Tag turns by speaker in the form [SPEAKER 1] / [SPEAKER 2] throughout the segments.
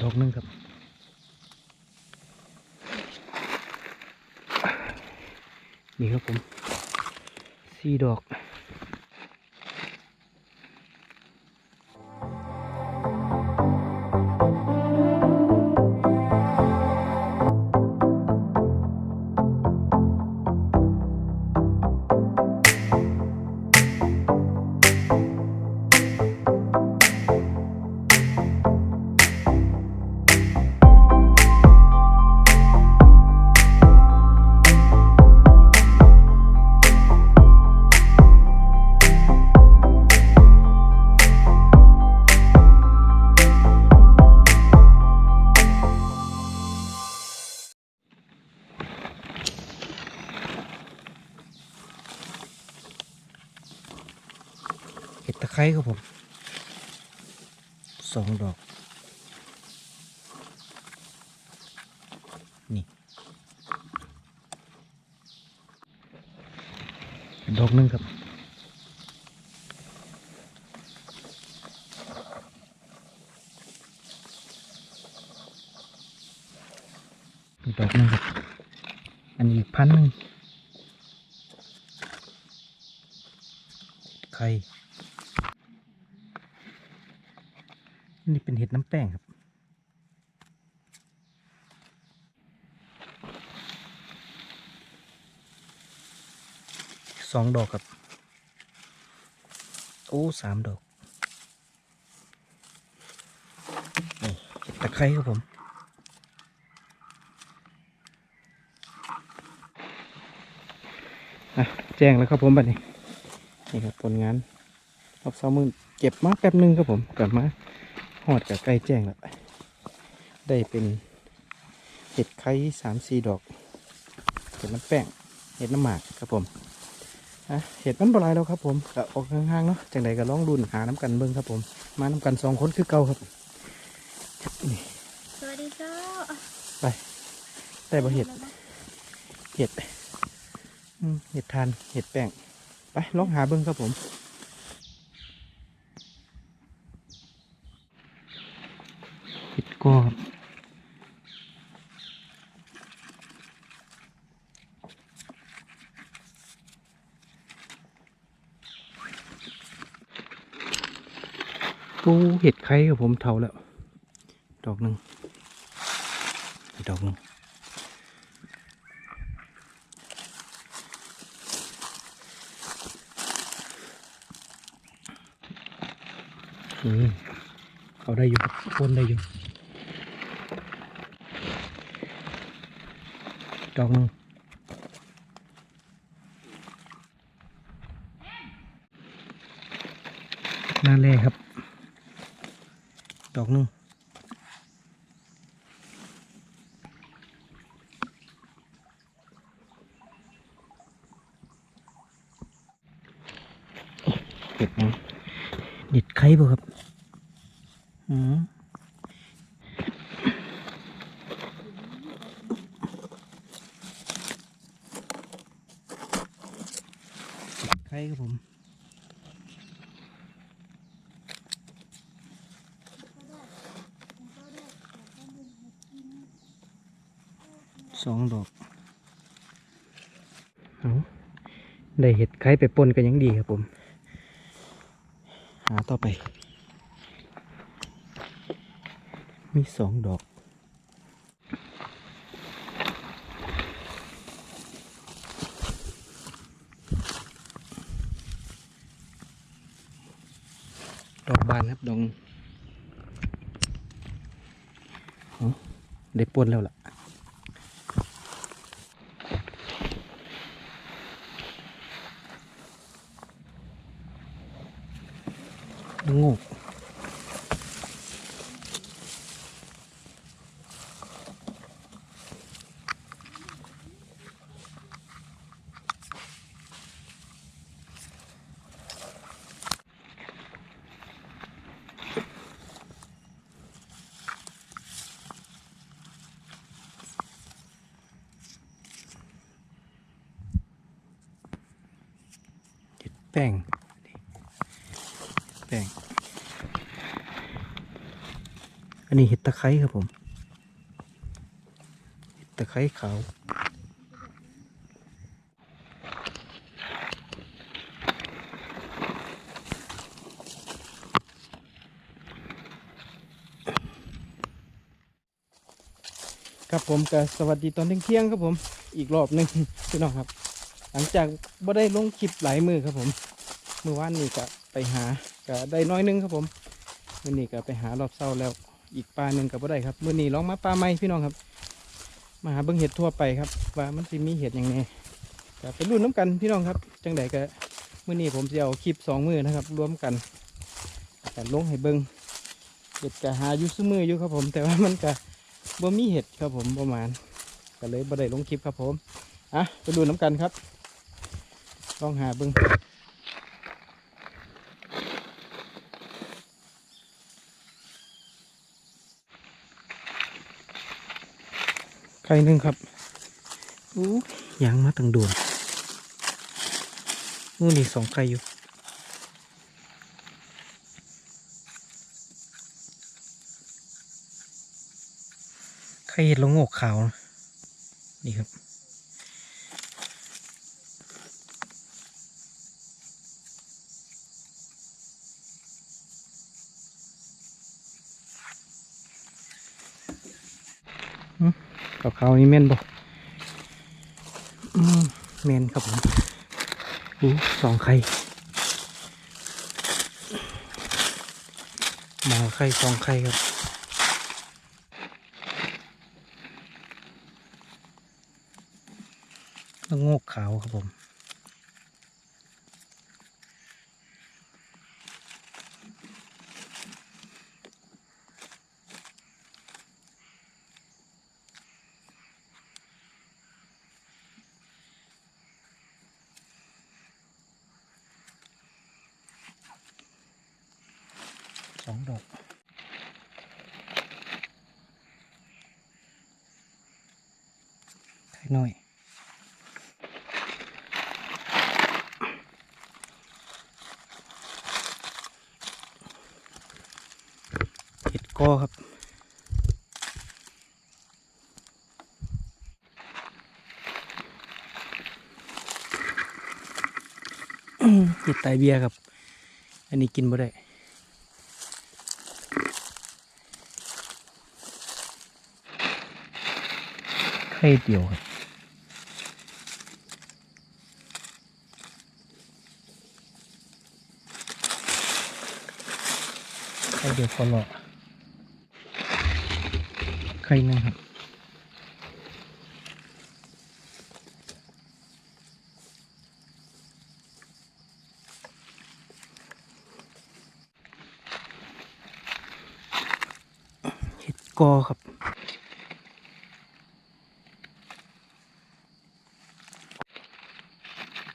[SPEAKER 1] ดอกหนึงครับนี่ครับผมสี่ดอก ร้ครับผมสองดอก นี่ ดอกหนึงครับดอกหนึงครับ อันนี้พันหนึ่งไข่ นี่เป็นเห็ดน้ำ แป้งครับสองดอกครับโอ้สามดอกนี่ตะไคร้ครับผมแจ้งแล้วครับผมบัดนี้นี่ครับผลงานรอบสองมือเก็บมาแป๊บหนึงครับผมกลับมา หอดกับใกล้แจ้งแล้วได้เป็นเห็ดไข่สามสี่ดอก เห็ดน้ำแป้ง เห็ดน้ำหมากครับผมอะเห็ดมันบหลายแล้วครับผมก็ออกห่างๆเนาะจังใดก็ลองดุนหาน้ำกันเบิ้งครับผม มาน้ำกันสองคนคือเก่าครับนี่
[SPEAKER 2] สวัสดีเจ้า
[SPEAKER 1] ไปได้บ่เห็ด เห็ดอืมเห็ดทาน เห็ดแป้ง ไปลองหาเบิ้งครับผม เห็ดกอครับโอ้เห็ดไข่ครับผมเท่าแล้ว ดอกหนึ่งดอกหนึ่งอืม เอาได้อยู่ครับพ่นได้อยู่ดอกหนึ่งหน้าแรกครับ ดอกหนึ่งเก็บนะเด็ดไข่บ่ครับ อืม ไข่ครับผมสองดอกเอาได้เห็ดไข่ไปปนกันยังดีครับผม หาต่อไป มีสองดอก ดอกบานครับ ดองเอาได้ปนแล้วล่ะ งูกเห็ด แป้งแป้ง อันนี้เห็ดตะไคร้ครับผมเห็ดตะไคร้ขาวครับผมก็สวัสดีตอนเที่ยงครับผมอีกรอบหนึ่งพี่น้องครับ หลังจากบ่ได้ลงคลิปหลายมือครับผมเมื่อวานนี้ก็ไปหาก็ได้น้อยหนึงครับผมมื่อนี้ก็ไปหารอบเศร้าแล้ว อีกปลาหนึ่งก็บ่ได้ครับมื่อนี้ลองมาปลาไม้พี่น้องครับ มาหาเบิ้งเห็ดทั่วไปครับ ว่ามันสิมีเห็ดอย่างไงก็ไปรุ่นน้ำกันพี่น้องครับ จังใดก็มื่อนี้ผมจะเอาคลิปสองมือนะครับ รวมกันกันลงให้เบิ้งเห็ดก็หาอยู่ซื้อมืออยู่ครับผม แต่ว่ามันก็บ่มีเห็ดครับผมประมาณก็เลยบ่ได้ลงคลิปครับผมอะไปดูน้ำกันครับ ลองหาเบิ้งไข่หนึ่งครับอู้ยางมาตั้งโดวนนู่นนี่สองไข่อยู่ไข่เห็ดละโงกขาว นี่ครับ ก็ขาวนี่เม่นบ่อืมแม่นครับผมอู้สองไข่หมาไข่สองไข่ครับละโงกขาวครับผม ดอกไข่น้อยเห็ดก้อครับอืมเห็ดไตเบียครับ อันนี้กินบ่ได้ ไข่เดียวครับไข่เดียวพอหรอไข่หนึ่งครับเห็ดกอครับ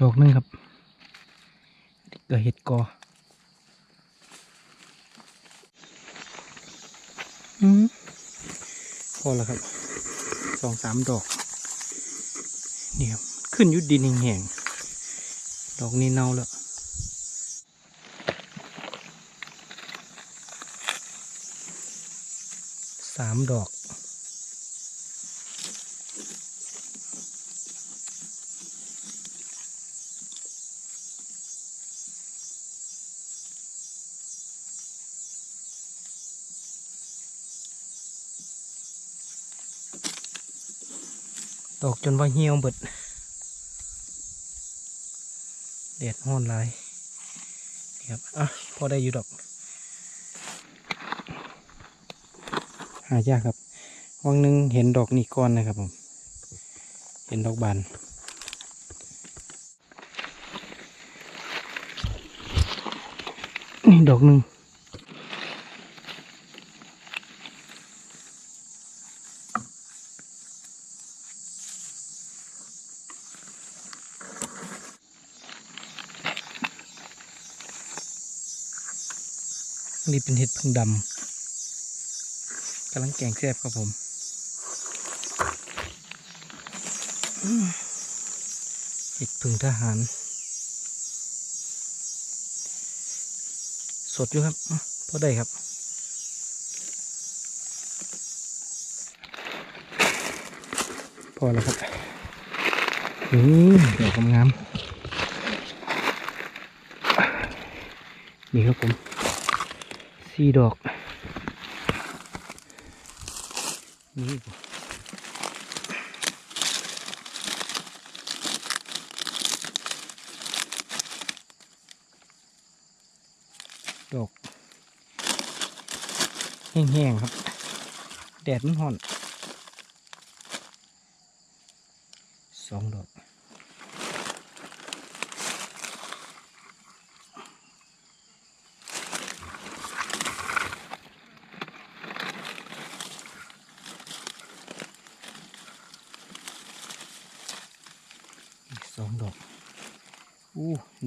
[SPEAKER 1] ดอกห นึงครับเกิดเห็ดกออืมพอแล้วครับสองสามดอกนี่ครับขึ้นยุดดินแห้งๆดอกนี้เน่าแล้วสามดอก อกจนว่าเหี่ยวเบิดแดดห้อนหลายนี่ครับอะพอได้อยู่ดอกหายากครับวังหนึ่งเห็นดอกนี้ก้อนนะครับผมเห็นดอกบานนี่ดอกหนึ่ง นี่เป็นเห็ดพึ่งดำกำลังแกงแซ่บครับผมเห็ดพึ่งทหาร สดอยู่ครับพอได้ครับพอแล้วครับอืมดอกงามนี่ครับผม สี่ดอกนี่บ่ดอกแห้งๆครับ แดดมันห่อนสองดอก อีกสองดอก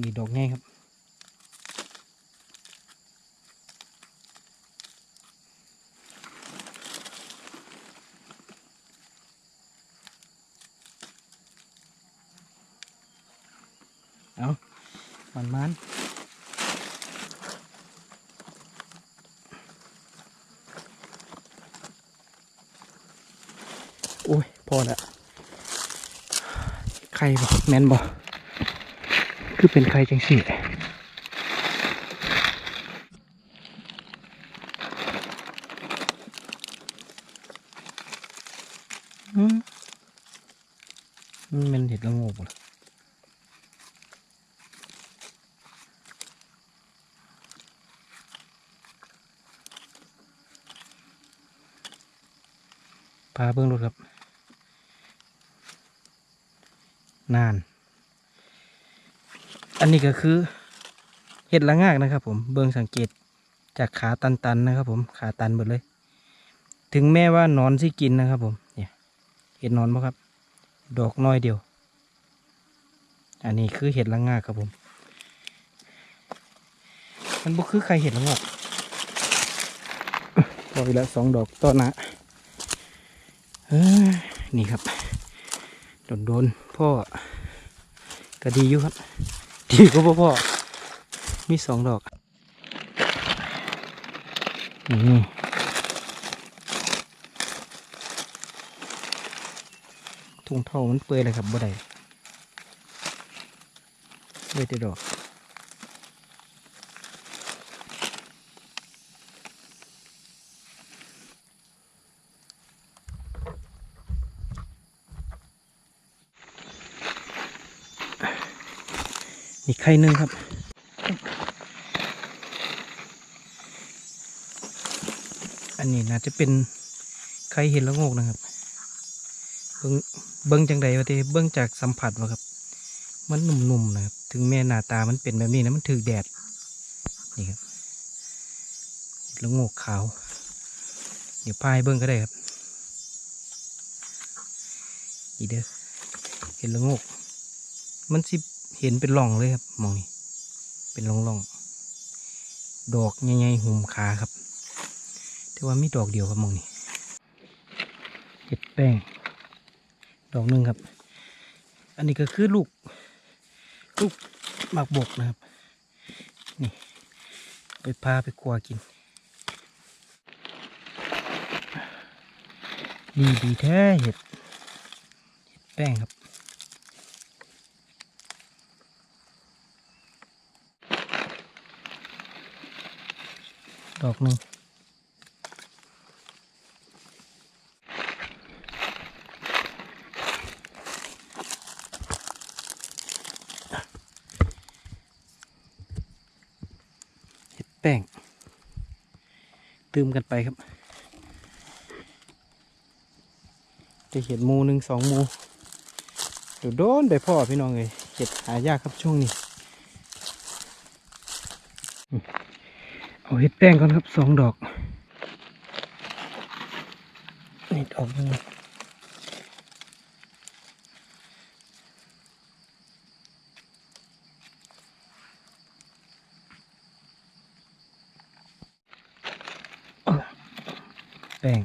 [SPEAKER 1] นี่ดอกง่ายครับ เอามันมันโอ้ย พอละ ไข่บ่แมนบ่ คือเป็นไข่จังสิอืมมันเป็นเห็ดละโงกบ่ล่ะพาเบิ้องรถครับ นาน อันนี้ก็คือเห็ดละงากนะครับผมเบิ่งสังเกตจากขาตันๆนะครับ ผมขาตันหมดเลย ถึงแม้ว่านอนสิกินนะครับ ผมเนี่ยเห็ดนอนปะครับ ดอกน้อยเดียว อันนี้คือเห็ดละงากครับผม มันบ่คือใครเห็ดละงอกพอไปแล้วสองดอกต้นนะเอ้ยนี่ครับโดนโดนๆพ่อก็ดีอยู่ครับ ดีก็พ่อพ่อมีสองดอกอืมทุ่งเท่ามันเปื่อยเลยครับบ่ได้เลยแต่ดอก อีกไข่หนึ่งครับ อันนี้น่าจะเป็นไข่เห็นละโงกนะครับ เบิ้งเบิ้งจังใดวะทีเบิ้งจากสัมผัสวะครับ มันนุ่มๆนะครับ ถึงแม้หน้าตามันเป็นแบบนี้นะมันถือแดด นี่ครับเหละโงกขาว เดี๋ยวพายเบิ้งก็ได้ครับอีเด้อเห็ดละโงกมันสิ เห็นเป็นร่องเลยครับมองนี่เป็นร่องๆดอกใหญ่ๆหุ่มขาครับ แต่ว่ามีดอกเดียวครับมองนี่เห็ดแป้ง ดอกหนึ่งครับ อันนี้ก็คือลูก ลูกหมากบกนะครับ นี่ไปพาไปครัวกิน ดีดีแท้เห็ด เห็ดแป้งครับ ดอกหนึ่งเห็ดแป้งตืมกันไปครับ จะเห็ดมูหนึ่งสองมูเดี๋ยวโดนไปพ่อพี่น้องเลยเห็ดหายากครับช่วงนี้อืม เอาเห็ดแป้งก่อนครับสองดอกนี่ดอกหนึงแป้ง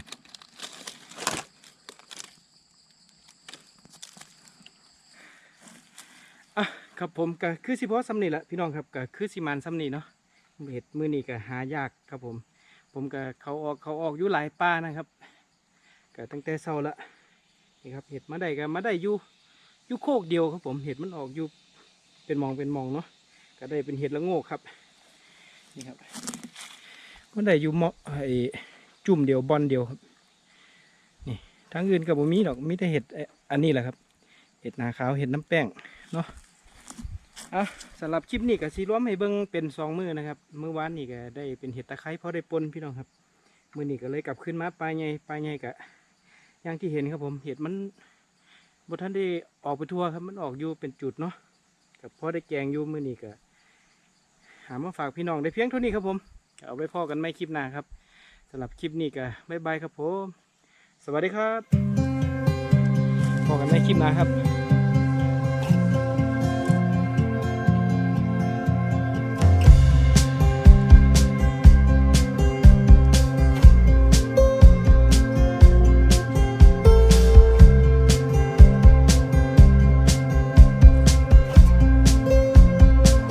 [SPEAKER 1] อะครับผมก็คือสิพอสำนีแหละพี่น้องครับก็คือสิมันสำนีเนาะ เห็ดมือนี้ก็หายากครับผม ผมก็เขาออกเขาออกอยู่หลายป้านะครับก็ตั้งแต่เช้าละนี่ครับเห็ดมาได้กันมาได้อยู่อยู่โคกเดียวครับผมเห็ดมันออกอยู่เป็นมองเป็นมองเนาะก็ได้เป็นเห็ดละโงกครับนี่ครับมันได้อยู่เหมาะไอ้จุ่มเดียวบอลเดียวครับนี่ทางอื่นก็บ่มีดอกมีแต่เห็ดอ้อันนี้แหละครับเห็ดนาขาวเห็ดน้ำแป้งเนาะ อะสำหรับคลิปนี้ก็สีรวมให้เบิ่งเป็นสองมือนะครับเมื่อวานนี่ก็ได้เป็นเห็ดตะไคร้เพราะได้ปนพี่น้องครับมือนี้ก็เลยกลับขึ้นมาปลายใหญ่ปลายใหญ่กะอย่างที่เห็นครับผมเห็ดมันบทท่านได้ออกไปทั่วครับมันออกอยู่เป็นจุดเนาะกับพอได้แกงอยู่มือนี้ก็หามาฝากพี่น้องได้เพียงเท่านี้ครับผมเอาไว้พอกันไม่คลิปหน้าครับสำหรับคลิปนี้ก็บ๊ายบายครับผมสวัสดีครับพอกันไม่คลิปหน้าครับ